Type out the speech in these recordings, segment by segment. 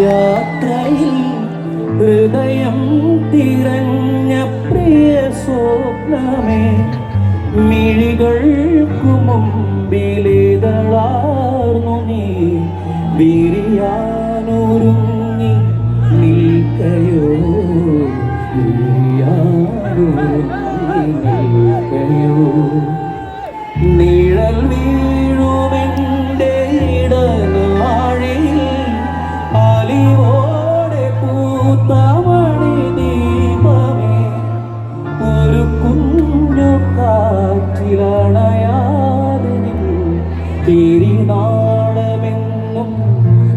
യാത്രയിൽ ഹൃദയം തിരഞ്ഞ പ്രിയ സ്വപ്നമേ മിഴികൾക്കു മുമ്പിലിതളാർന്നു നീ. വിരിയാനൊരുങ്ങി നിൽക്കയോ വിരിയാനൊരുങ്ങി തിരിനാളമെന്നും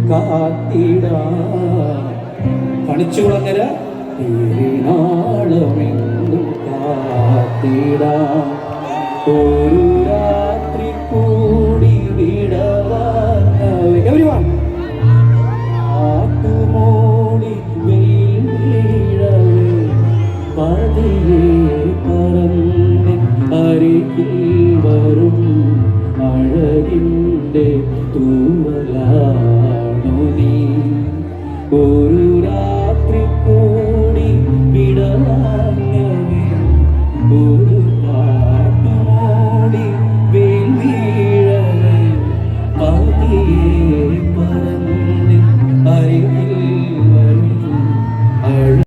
കാത്തിടാ. കണിച്ചുകുളങ്ങര തിരിനാളമെന്നും കാത്തിടാം. ഒരു തൂവലാണു നീ.